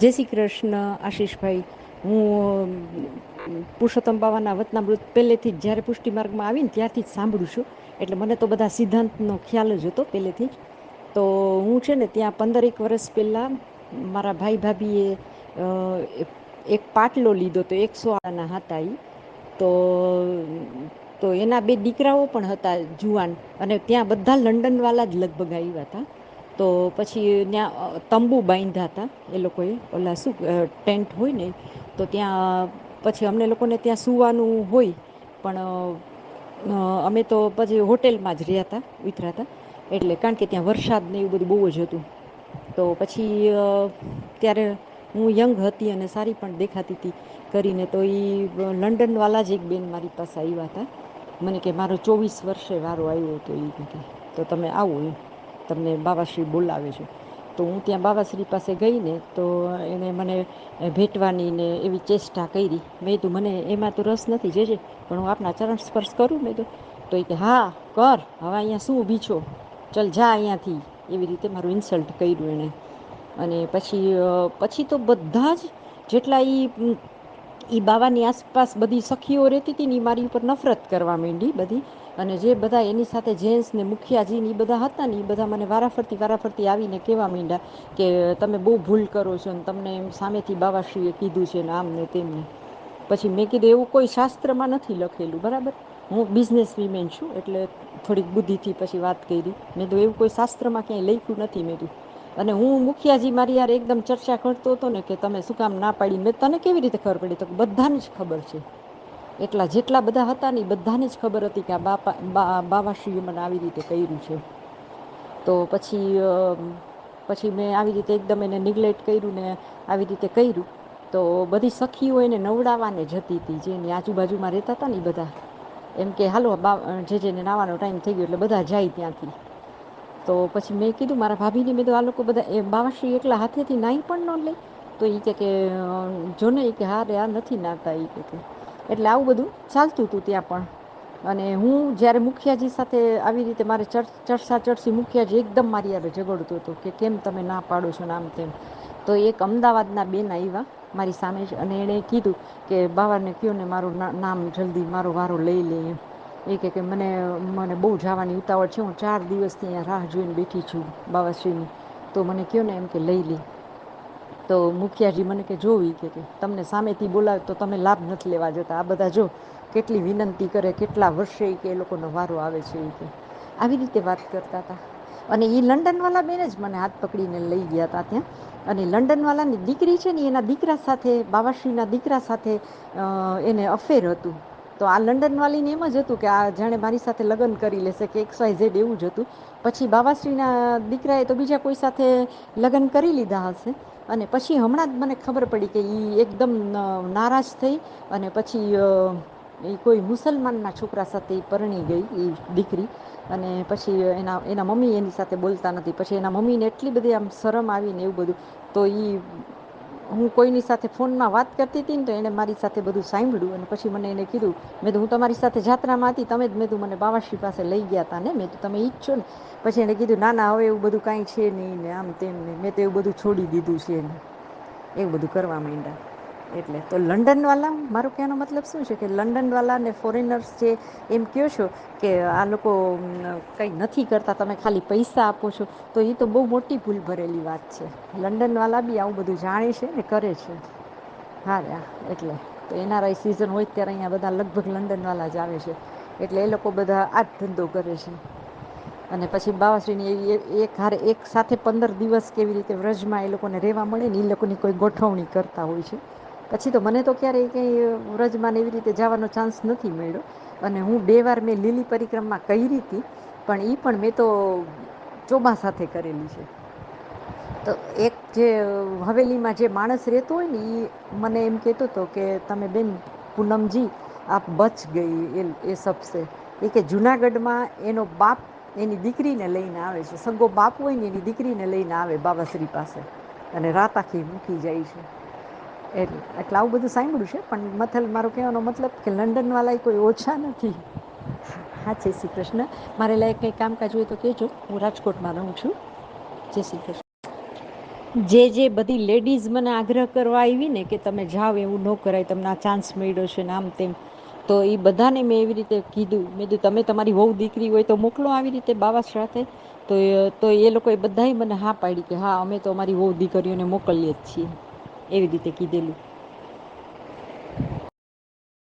જય શ્રી કૃષ્ણ આશીષભાઈ, હું પુરુષોત્તમ બાવાના વતનામૃત પહેલેથી જ જ્યારે પુષ્ટિ માર્ગમાં આવીને ત્યારથી જ સાંભળું છું. એટલે મને તો બધા સિદ્ધાંતનો ખ્યાલ જ હતો પહેલેથી જ. તો હું છે ને ત્યાં પંદરેક વર્ષ પહેલાં મારા ભાઈ ભાભીએ એક પાટલો લીધો તો એકસો આના હતા એ તો તો એના બે દીકરાઓ પણ હતા જુવાન. અને ત્યાં બધા લંડનવાલા જ લગભગ આવ્યા હતા. તો પછી ત્યાં તંબુ બાંધ્યા હતા એ લોકોએ. ઓલા શું ટેન્ટ હોય ને, તો ત્યાં પછી અમને લોકોને ત્યાં સુવાનું હોય. પણ અમે તો પછી હોટેલમાં જ રહ્યા હતા, ઉતર્યા હતા. એટલે કારણ કે ત્યાં વરસાદ ને એવું બધું બહુ જ હતું. તો પછી ત્યારે હું યંગ હતી અને સારી પણ દેખાતી હતી કરીને તો એ લંડનવાલા જ એક બેન મારી પાસે આવ્યા હતા. મને કે, મારો ચોવીસ વર્ષે વારો આવ્યો હતો એ કે તો તમે આવો એ તમને બાબાશ્રી બોલાવે છે. તો હું ત્યાં બાબાશ્રી પાસે ગઈ ને તો એણે મને ભેટવાની ને એવી ચેષ્ટા કરી. મેં તું મને એમાં તો રસ નથી, જજે, પણ હું આપના ચરણ સ્પર્શ કરું. મેં તો તો એ કે, હા, કર, હવે અહીંયા શું ઊભી છો? ચલ, જા અહીંયાથી. એવી રીતે મારું ઇન્સલ્ટ કર્યું એણે. અને પછી પછી તો બધા જ જેટલા એ ઈ બાવાની આસપાસ બધી સખીઓ રહેતી હતી ને એ મારી ઉપર નફરત કરવા માંડી બધી. અને જે બધા એની સાથે જેન્ટ્સ ને મુખિયાજી ને એ બધા હતા ને એ બધા મને વારાફરતી વારાફરતી આવીને કહેવા માંડ્યા કે તમે બહુ ભૂલ કરો છો ને તમને એમ સામેથી બાવાશ્રીએ કીધું છે ને આમ ને તેમને પછી મેં કીધું એવું કોઈ શાસ્ત્રમાં નથી લખેલું, બરાબર? હું બિઝનેસ વિમેન છું એટલે થોડીક બુદ્ધિથી પછી વાત કરી. મેં તો એવું કોઈ શાસ્ત્રમાં ક્યાંય લખ્યું નથી મેં તું અને હું મુખિયાજી મારી યાર એકદમ ચર્ચા કરતો હતો ને કે તમે શું કામ ના પાડી? મેં તને કેવી રીતે ખબર પડી? તો બધાને જ ખબર છે. એટલા જેટલા બધા હતા ને બધાને જ ખબર હતી કે આ બાપા બાવાશ્રીએ મને આવી રીતે કર્યું છે. તો પછી પછી મેં આવી રીતે એકદમ એને નિગ્લેક્ટ કર્યું ને આવી રીતે કર્યું. તો બધી સખીઓ એને નવડાવવાને જતી હતી જેની આજુબાજુમાં રહેતા હતા ને બધા. એમ કે, હાલો, બા, જે જેને નાવાનો ટાઈમ થઈ ગયો, એટલે બધા જાય ત્યાંથી. તો પછી મેં કીધું, મારા ભાભીને મેં તો આ લોકો બધા એ બાવાશ્રી એકલા હાથેથી નાહી પણ ન લે. તો એ કે જો ને કે, હા રે, આ નથી નાતા એ કે એટલે આવું બધું ચાલતું હતું ત્યાં પણ. અને હું જ્યારે મુખિયાજી સાથે આવી રીતે મારે ચરસા ચડસી, મુખિયાજી એકદમ મારી યારે ઝઘડતો હતો કે કેમ તમે ના પાડો છો ને આમ તેમ. તો એક અમદાવાદના બેન આવ્યા મારી સામે જ અને એણે કીધું કે, બાવાને કયો ને મારું નામ જલ્દી, મારો વારો લઈ લે. એમ એ કે કે મને મને બહુ જવાની ઉતાવળ છે. હું ચાર દિવસથી અહીંયા રાહ જોઈને બેઠી છું બાવાશ્રીની. તો મને કહો ને એમ કે લઈ લે. તો મુખિયાજી મને કે જોવી કે તમને સામેથી બોલાવે તો તમે લાભ નથી લેવા જતા. આ બધા જો કેટલી વિનંતી કરે, કેટલા વર્ષે કે એ લોકોનો વારો આવે છે એ કે. આવી રીતે વાત કરતા હતા. અને એ લંડનવાલા બેન જ મને હાથ પકડીને લઈ ગયા હતા ત્યાં. અને લંડનવાલાની દીકરી છે ને એના દીકરા સાથે, બાવાશ્રીના દીકરા સાથે એને અફેર હતું. તો આ લંડન વાળીને એમ જ હતું કે આ જાણે મારી સાથે લગ્ન કરી લેશે કે એક્સ વાય ઝેડ એવું જ હતું. પછી બાવાશ્રીના દીકરાએ તો બીજા કોઈ સાથે લગ્ન કરી લીધા હશે. અને પછી હમણાં જ મને ખબર પડી કે એ એકદમ નારાજ થઈ અને પછી એ કોઈ મુસલમાનના છોકરા સાથે પરણી ગઈ એ દીકરી. અને પછી એના એના મમ્મી એની સાથે બોલતા નથી. પછી એના મમ્મીને એટલી બધી આમ શરમ આવીને એવું બધું. તો એ હું કોઈની સાથે ફોનમાં વાત કરતી હતી ને તો એણે મારી સાથે બધું સાંભળ્યું અને પછી મને એને કીધું, મેં તો હું તમારી સાથે જાત્રામાં હતી, તમે જ મેં તું મને બાવાશ્રી પાસે લઈ ગયા હતા ને, મેં તો તમે ઈચ્છો ને. પછી એણે કીધું, ના ના, હવે એવું બધું કાંઈ છે નહીં ને, આમ તેમ ને, મેં તો એવું બધું છોડી દીધું છે ને. એવું બધું કરવા માંડ્યા. એટલે તો લંડનવાળા મારો કહેવાનો મતલબ શું છે કે લંડનવાલા ને ફોરેનર્સ જે એમ કહો છો કે આ લોકો કંઈ નથી કરતા, તમે ખાલી પૈસા આપો છો, તો એ તો બહુ મોટી ભૂલ ભરેલી વાત છે. લંડનવાળા બી આવું બધું જાણે છે ને કરે છે. હા એટલે તો એનઆરઆઈ સિઝન હોય ત્યારે અહીંયા બધા લગભગ લંડનવાળા જ આવે છે. એટલે એ લોકો બધા આ જ ધંધો કરે છે. અને પછી બાવાશ્રીની એવી એક હારે એક સાથે પંદર દિવસ કેવી રીતે વ્રજમાં એ લોકોને રહેવા મળે ને એ લોકોની કોઈ ગોઠવણી કરતા હોય છે. પછી તો મને તો ક્યારેય કંઈ વ્રજમાંને એવી રીતે જવાનો ચાન્સ નથી મળ્યો. અને હું બે વાર મેં લીલી પરિક્રમા કરી હતી, પણ એ પણ મેં તો ચોબા સાથે કરેલી છે. તો એક જે હવેલીમાં જે માણસ રહેતો હોય ને એ મને એમ કહેતો હતો કે, તમે બેન પૂનમજી, આપ બચ ગઈ એ એ સબસે. એ કે, જુનાગઢમાં એનો બાપ એની દીકરીને લઈને આવે છે. સગો બાપ હોય ને એની દીકરીને લઈને આવે બાબાશ્રી પાસે. અને રાત આખી મૂકી જાય છે. એટલે એટલે આવું બધું સાંભળ્યું છે, પણ મથલ મારો કહેવાનો મતલબ કે લંડનવાળા કોઈ ઓછા નથી. હા, જય શ્રી કૃષ્ણ. મારે લાયક કંઈ કામકાજ હોય તો કહેજો. હું રાજકોટમાં રહું છું. જય શ્રી કૃષ્ણ. જે જે બધી લેડીઝ મને આગ્રહ કરવા આવી ને કે તમે જાઓ, એવું ન કરાય, તમને આ ચાન્સ મળ્યો છે ને આમ તેમ, તો એ બધાને મેં એવી રીતે કીધું. મેં તમે તમારી વહુ દીકરી હોય તો મોકલો આવી રીતે બાવા સાથે. તો તો એ લોકોએ બધાએ મને હા પાડી કે, હા, અમે તો અમારી વહુ દીકરીઓને મોકલીએ જ છીએ. એવી રીતે કીધેલું.